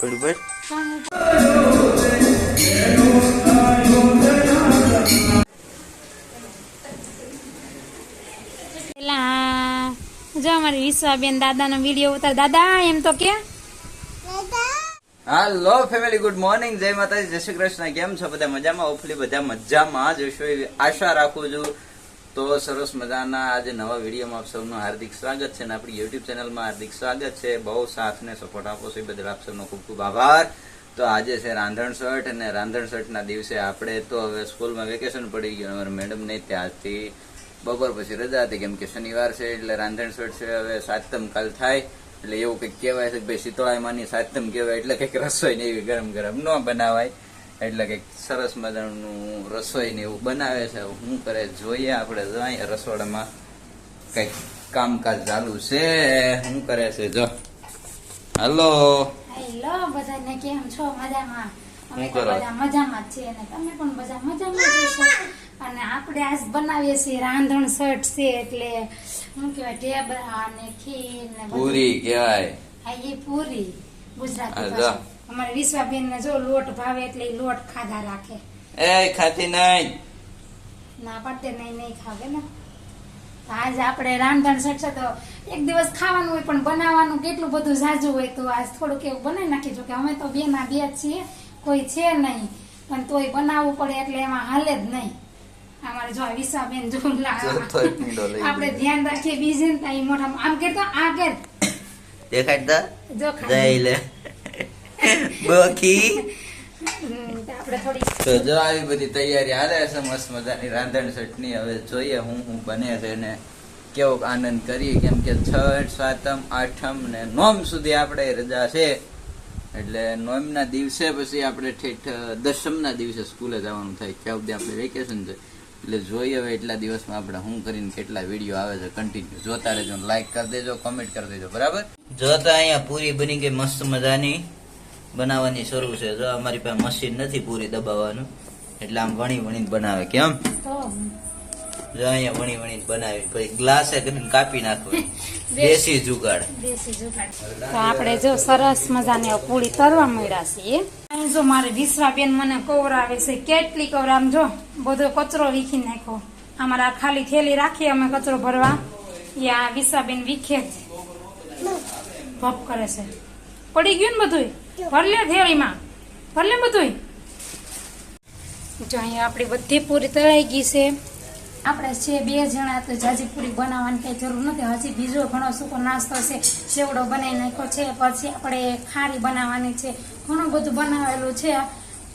પેલા જો અમારી વિશ્વાબેન દાદાનો વીડિયો ઉતાર. દાદા એમ તો કે? હાલો ફેમિલી ગુડ મોર્નિંગ જય માતાજી જય શ્રી કૃષ્ણ. કેમ છો? બધા મજામાં? હોપફુલી બધા મજામાં જ એવી આશા રાખું છું તો સરસ મજાના આજે નવા વિડીયોમાં આપ સૌનું હાર્દિક સ્વાગત છે અને આપણી યુટ્યુબ ચેનલમાં હાર્દિક સ્વાગત છે. બહુ સાથ ને સપોર્ટ આપો છો એ બદલ આપ સૌનો ખૂબ ખૂબ આભાર. તો આજે છે રાંધણ શર્ટ અને રાંધણ શર્ટના દિવસે આપણે તો હવે સ્કૂલમાં વેકેશન પડી ગયું અમારા મેડમ નહીં ત્યાંથી બપોર પછી રજા હતી કેમ કે શનિવાર છે એટલે રાંધણ શર્ટ છે હવે સાતમ કાલ થાય. એટલે એવું કંઈક કહેવાય છે કે ભાઈ શીતળામાની સાતમ કહેવાય એટલે કંઈક રસોઈ ને એવી ગરમ ગરમ ન બનાવાય. એટલે કે સરસ મજાનું રસોઈ ને એવું બનાવે છે. હું કરે જોઈએ આપણે જોઈએ રસોડામાં કંઈક કામકાજ ચાલુ છે. શું કરે છે જો. હલો. હેલો બધાને કેમ છો? મજામાં? અમે તો બધા મજામાં જ છીએ અને તમે પણ બધા મજામાં જ હશો? અને આપણે આજ બનાવીએ છીએ રાંધણ શર્ટ છે એટલે શું કહેવાય ઢેબરા ને ખીર ને. પૂરી કહેવાય. હા એ પૂરી ગુજરાતી અમારે વિશ્વાબેન ને જો લોટ ભાવે એટલે લોટ ખાધા રાખે. એ ખાતી નહીં. ના પડતે નહીં નહીં ખાવે ને. આજ આપણે રાંધણ શકશે તો એક દિવસ ખાવાનું હોય પણ બનાવવાનું કેટલું બધું ઝાઝું હોય તો આજ થોડુંક એવું બનાવી નાખીશું કે અમે તો બે ના બે જ છીએ કોઈ છે નહીં. પણ તોય બનાવવું પડે એટલે એમાં હાલે જ નહીં. અમારે જો આ વિશ્વાબેન જો આપણે ધ્યાન રાખીએ બીજી ને મોઢામાં. આમ કેતો આ કે દેખાડતા જો ખાઈ લે. બોકી? તો આપણે થોડી તો જો આવી બધી તૈયારી હાલે છે મસ્ત મજાની રાંધણ ચટણી. હવે જોઈએ હું હું બને છે ને કેવો આનંદ કરીએ. કેમ કે છઠ સાતમ આઠમ ને નોમ સુધી આપણે રજા છે. એટલે નોમના દિવસે પછી આપણે ઠેઠ દસમના દિવસે સ્કૂલે જવાનું થાય. ત્યાં સુધી આપણે વેકેશન છે? એટલે જોઈએ હવે એટલા દિવસમાં આપણે હું કરીને કેટલા વીડિયો આવે છે કન્ટિન્યુ જોતા રહેજો લાઈક કરી દેજો કોમેન્ટ કરી દેજો. બરાબર? જોતા અહીંયા પૂરી બની ગઈ મસ્ત મજાની. બનાવવાની શરૂ છે. જો અમારી પાસે મશીન નથી પૂરી દબાવવાનું એટલે આમ વણી વણીને બનાવે કેમ તો જો અહીંયા વણી વણીને બનાવી પછી ગ્લાસે કરીને કાપી નાખો દેશી જુગાડ. દેશી જુગાડ. તો આપણે જો સરસ મજાની આ પૂરી તરવા મળ્યા છીએ. જો મારે વિશ્વાબેન મને કવરાવે છે કેટલી કવરામ જો બધો કચરો વીખી નાખ્યો અમારે આ ખાલી થેલી રાખીએ અમે કચરો ભરવા. એ આ વિશ્વાબેન વીખે છે ભપ કરે છે. પડી ગયું ને બધું ભર થેળીમાં. ભરલે ભર બધું જો અહીંયા આપણી બધી પૂરી તળાઈ ગઈ છે. આપણે છે બે જણા તો જાજી પૂરી બનાવવાની કઈ જરૂર નથી. હજી બીજો ઘણો સૂકો નાસ્તો છે સેવડો બનાવી નાખ્યો છે પછી આપણે ખારી બનાવવાની છે. ઘણું બધું બનાવેલું છે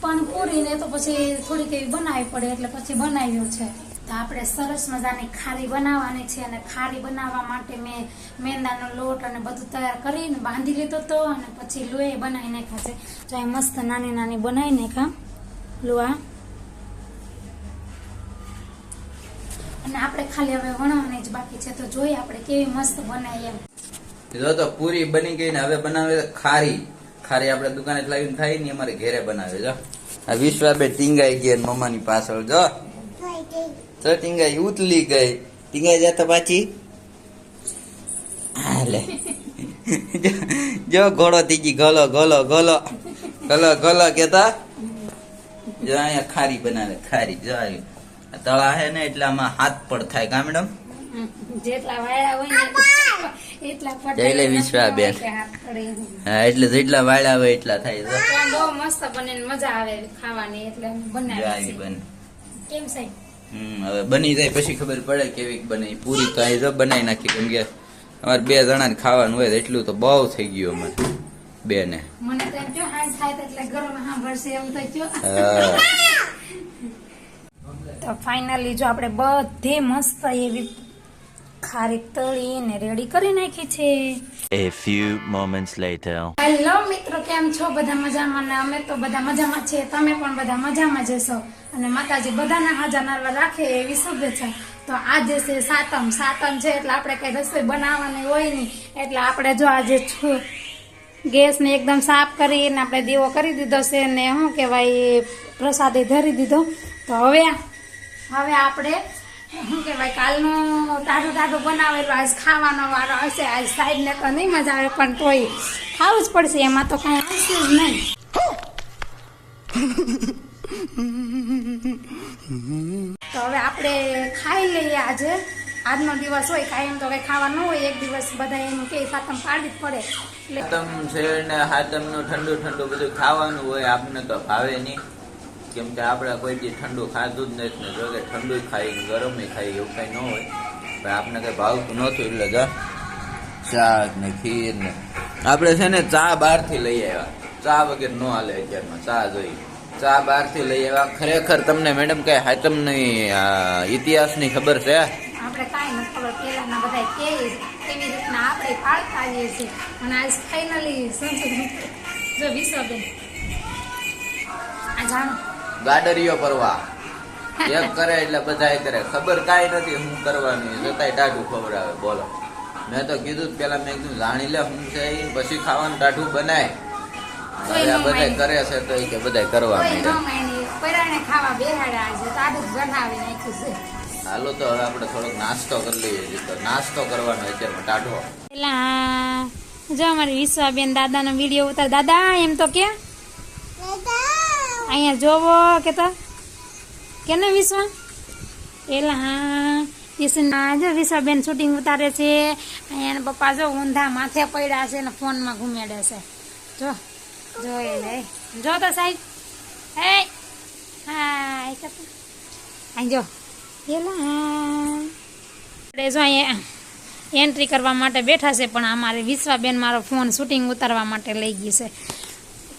પણ પૂરીને તો પછી થોડીક એવી બનાવવી પડે એટલે પછી બનાવ્યું છે. તો આપણે સરસ મજાની ખારી બનાવવાની છે અને ખારી બનાવવા માટે મેં મેંદાનો લોટ અને બધું તૈયાર કરીને બાંધી લીધો હતો અને પછી લોહી બનાવી નાખ્યા તો એ મસ્ત નાની નાની બનાવી નાખ્યા. લોહા. અને આપણે ખાલી હવે વણવાની જ બાકી છે. તો જોઈએ આપણે કેવી મસ્ત બનાવી એમ જો તો પૂરી બની ગઈ ને હવે બનાવે ખારી. ખારી આપણે દુકાને લાવીને ખાઈ ને અમારે ઘરે બનાવે, જો. આ વિશ્વાબે ટીંગાઈ ગયા મમ્માની પાછળ, જો. તો ટીંગાઈ ઉતલી ગઈ. ટીંગાઈ જતા તો પાછી. હાલે જો- જો ઘોડો તીજી ગલો ગલો ગલો. ગલો ગલો કેતા. જો અહીંયા ખારી બનાવે ખારી જો આ તળા હે ને એટલે આમાં હાથ પડ થાય કા મેડમ? જેટલા વાળા હોય ને એટલા પટેલ જય લે વિશ્વાબેન. કે હાથ પડે એમ. હા એટલે જેટલા વાળા હોય એટલા થાય બહુ મસ્ત બને મજા આવે ખાવાની એટલે બનાવી બને. કેમ સાહેબ? હવે બની જાય પછી ખબર પડે કેવી બની પૂરી તો અહીં જો બનાવી નાખી કેમ કે અમારે બે જણાને ખાવાનું હોય એટલું તો બહુ થઈ ગયું અમારે બે ને તો ફાઇનલી જો આપણે બધી મસ્ત એવી ખારી તળીને રેડી કરી નાખી છે. A few moments later. Hello મિત્રો કેમ છો? બધા મજામાં ને અમે તો બધા મજામાં છીએ. તમે પણ બધા મજામાં જશો અને માતાજી બધાને હાજા નારવા રાખે એવી શુભેચ્છા તો આજે છે સાતમ સાતમ છે એટલે આપણે કંઈ રસોઈ બનાવવાની હોય નહીં. એટલે આપણે જો આજે ગેસને એકદમ સાફ કરીને આપણે દીવો કરી દીધો છે ને શું કહેવાય પ્રસાદી ધરી દીધો. તો હવે હવે આપણે, શું કહેવાય, કાલનું ટાઢું ટાઢું બનાવેલું, આજ ખાવાનો વારો હશે, આજ સાહેબને તો નહીં મજા આવે, પણ તોય ખાવું જ પડશે, એમાં તો કાંઈ આવશે જ નહીં. તો હવે આપણે ખાઈ લઈએ આજે. આજનો દિવસ હોય કાંઈ એમ તો કંઈ ખાવા ન હોય, એક દિવસ બધા એમ કે સાતમ પાડવી પડે. સાતમ છે ને હાતમનું ઠંડુ ઠંડુ બધું ખાવાનું હોય, આપને તો ભાવે નહીં. કેમ કે આપણે કોઈ દી ઠંડુ ખાધું જ નથી જો કે ઠંડુ ખાઈ ગરમ ખાઈ એવું કઈ ન હોય. પણ આપણે કઈ ભાવતું નહોતું એટલે જો શાક ને ખીર ને. આપણે છે ને ચા બહારથી લઈ આવ્યા. ચા વગેરે ન હાલે અત્યારમાં, ચા જોઈ ચા બહારથી લઈ આવ્યા. ખરેખર તમને મેડમ કઈ હાતમની ઇતિહાસની ખબર છે? આપણે કાંઈ નથી ખબર. પહેલાના બધા કે કેવી રીતના આપણે પાળતા આવીએ છીએ. અને આજ ફાઇનલી જો વિશ્વબેન. આ જાણો. ગાડરીઓ પરવા એક કરે એટલે બધાય કરે. ખબર કાંઈ નથી હું કરવાની. જોતાય ટાઢું ખવડાવે બોલો. મેં તો કીધું પેલા મેં કીધું જાણી લે હું છે પછી ખાવાનું ટાઢું બનાય. કરે છે તો ઈ કે બધાય કરવા કોઈ ન માંડ્યા માની પરાણે ખાવા બેહાડ્યા આજે તારું બનાવી નાખ્યું છે. હાલો તો હવે આપણે થોડોક નાસ્તો કરી લઈએ તો. નાસ્તો કરવાનો અત્યારમાં ટાઢો. પેલા જો અમારી વિશ્વાબેન દાદાનો વીડિયો ઉતાર. દાદા એમ તો કે? અહીંયા જોવો કે તો? કે ને વિશ્વા? પેલા હા કિશનના જો વિશ્વાબેન શૂટિંગ ઉતારે છે અહીંયા એના પપ્પા જો ઊંધા માથે પડ્યા છે ને ફોનમાં ઘુમેડે છે. જો. જો એ લે. જો તો સાહેબ હે હા અહીં જો. આપણે જો અહીંયા એન્ટ્રી કરવા માટે બેઠા છે, પણ અમારે વિશ્વાબેન મારો ફોન શૂટિંગ ઉતારવા માટે લઈ ગઈ છે.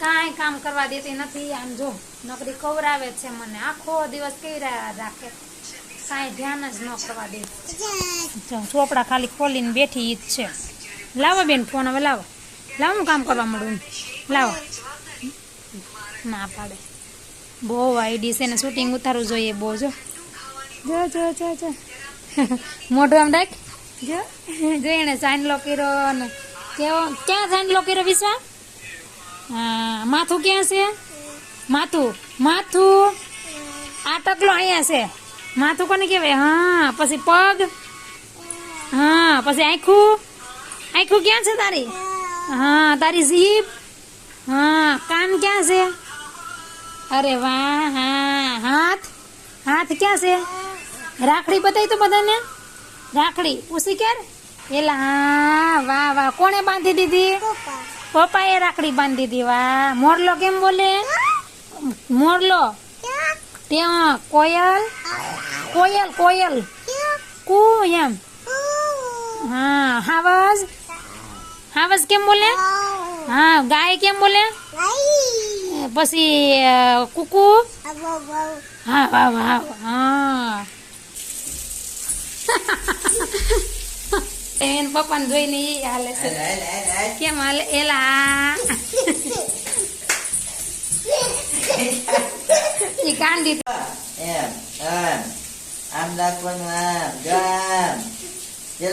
કાંઈ કામ કરવા દેતી નથી, આમ જો, નોકરી કવરાવે છે મને. આખો દિવસ રહ્યા રાખે. કાંઈ ધ્યાન જ ન કરવા દે. ચોપડા ખાલી ખોલીને બેઠી જ છે. લાવો બેન ફોન હવે લાવો. લાવો, હું કામ કરવા મળું લાવો. ના પાડે. બહુ આઈડી છે ને શૂટિંગ ઉતારવું જોઈએ બહુ જો. જો જો જો જો. મોઢું આમ ડાક જો. જો એને ચાંદલો કર્યો ને કેવો? ક્યાં ચાંદલો કર્યો વિશ્વા? હા માથું ક્યાં છે? માથું. માથું આ ટકલો અહીંયા છે. માથું કોને કહેવાય? હા પછી પગ. હા પછી આખું. આખું ક્યાં છે તારી? હા તારી જીભ હા, કાન ક્યાં છે? અરે વાહ, હા, હાથ? હાથ ક્યાં છે? રાખડી બતાવી તો બધાને? રાખડી ઉસી કેર? એલા, હા, વાહ વાહ, કોણે બાંધી દીધી? પપ્પાએ રાખડી બાંધી દીધી, વાહ. મોરલો કેમ બોલે? મોરલો? ત્યાં, કોયલ? કોયલ કોયલ? કુ એમ. હા હાવજ હાવજ કેમ બોલે? હા ગાય કેમ બોલે? પછી કુકુ? હા વાહ વાહ હા. એન પપ્પાને જોઈને એ હાલે છે. કેમ હાલે? એલા. એ કાંડી એમ એમ. આમ રાખવાનું આમ આમ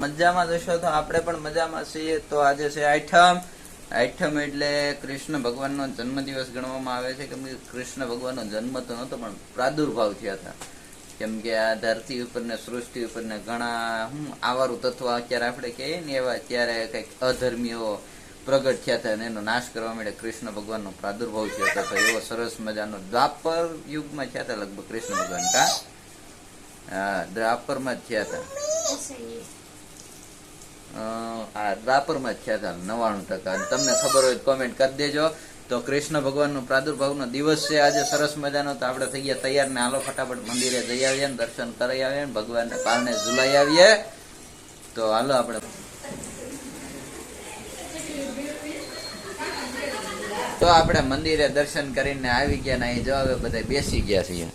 મજામાં જશો તો આપણે પણ મજામાં છીએ. તો આજે છે આઠમ. આઠમ એટલે કૃષ્ણ ભગવાનનો જન્મદિવસ ગણવામાં આવે છે. કેમ કે કૃષ્ણ ભગવાનનો જન્મ તો નહોતો, પણ પ્રાદુર્ભાવ થયા હતા. કેમ કે આ ધરતી ઉપર ને સૃષ્ટિ ઉપર ને ઘણા, હું, આવારું તત્વ અત્યારે આપણે કહીએ ને એવા અત્યારે કંઈક અધર્મીઓ પ્રગટ થયા હતા અને એનો નાશ કરવા માટે કૃષ્ણ ભગવાનનો પ્રાદુર્ભાવ થયો હતો. તો એવો સરસ મજાનો દ્વાપર યુગમાં થયા હતા લગભગ કૃષ્ણ ભગવાન કા? હા દ્વાપરમાં જ થયા હતા. આ દ્વાપરમાં જ થયા હતા નવાણું ટકા. તમને ખબર હોય કોમેન્ટ કરી દેજો. તો કૃષ્ણ ભગવાનનો પ્રાદુર્ભાવનો દિવસ છે. આજે સરસ મજાનો તો આપણે થઈ ગયા તૈયાર ને હાલો ફટાફટ મંદિરે જઈ આવીએ ને દર્શન કરી આવીએ ને ભગવાનને પારણે ઝુલાઈ આવીએ. તો હાલો આપણે તો આપણે મંદિરે દર્શન કરીને આવી ગયા ને અહીં જો હવે બધા બેસી ગયા છીએ.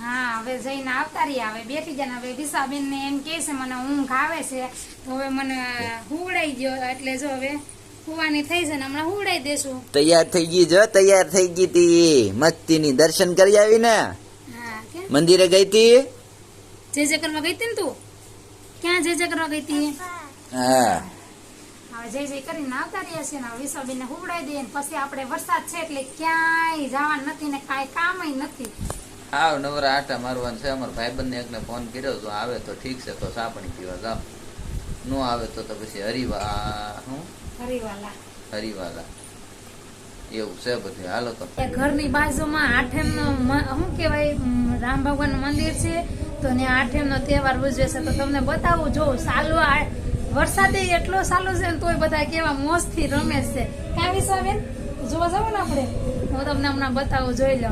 હા હવે જઈને આવતા રહી હવે બેઠી જાય ને હવે દિશાબેન ને એમ કે છે મને ઊંઘ આવે છે તો હવે મને હુવડાઈ ગયો એટલે જો હવે હુવાની થઈ છે ને હમણાં હુવડાઈ દેશું. તૈયાર થઈ ગઈ જો તૈયાર થઈ ગઈ તી. મસ્તી ની દર્શન કરી આવી ને? મંદિરે ગઈ તી? જે જે કરવા ગઈ તી ને તું? ક્યાં જે જે કરવા ગઈ તી? હા. હવે જય જય કરીને આવતા રહ્યા છે ને વિશાલબેનને હુવડાવી દઈએ ને પછી આપણે વરસાદ છે એટલે ક્યાંય જવાનું નથી ને કાંઈ કામય નથી. આવ નવરા આટા મારવાનું છે. અમારા ભાઈબંધને એકને ફોન કર્યો તો આવે તો ઠીક છે તો સાપણી પાણી પીવા જાવ નો આવે તો તો પછી હરિવા હું? હરિવાલા. હરિવાલા. એવું છે બધું. હાલો તો. ઘરની બાજુમાં આઠેમ શું કેવાય રામ ભગવાન મંદિર છે. તો ને આઠેમ નો તહેવાર ઉજવે છે. તો તમને બતાવું જો સાલો આ- વરસાદે એટલો સારો છે ને તોય બધા કેવા મોજથી રમે છે. ક્યાં વિશ્વાબેન જોવા જાવ ને આપણે? હું તમને હમણાં બતાવું, જોઈ લો.